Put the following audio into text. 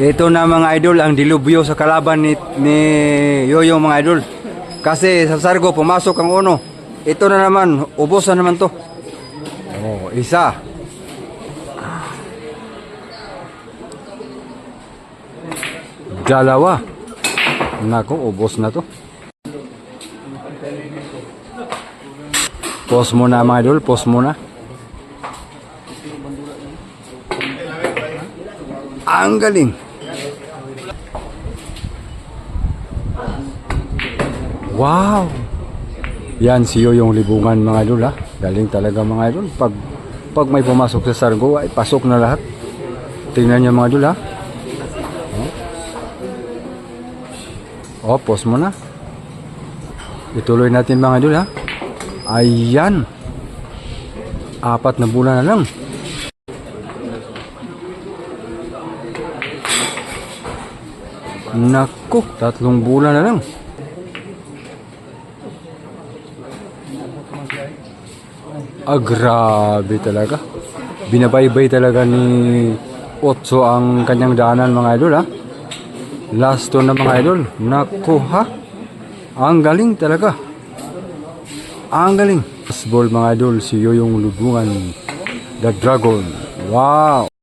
Ito na mga idol, ang dilubyo sa kalaban ni, ni Yoyo mga idol. Kasi sa Sargo, pumasok ang uno. Ito na naman, ubos na naman to. Oh, isa. Dalawa. Nako, ubos na to. Pause muna mga idol, pause muna. Ang galing. Wow! Yan siyo yung libungan mga idol. Galing talaga mga idol. Pag, pag may pumasok sa sargo ay pasok na lahat. Tingnan niyo mga idol ha. Oh, pause mo na. Ituloy natin mga idol ha. Ayan. Apat na bulan na lang. Naku, tatlong bulan na lang. Ah, grabe talaga. Binabaybay talaga ni Otso ang kanyang daanan mga idol ha. Last two na mga idol. Naku ha. Ang galing talaga. Ang galing. Baseball mga idol, si Yoyong Lubungan, The Dragon. Wow!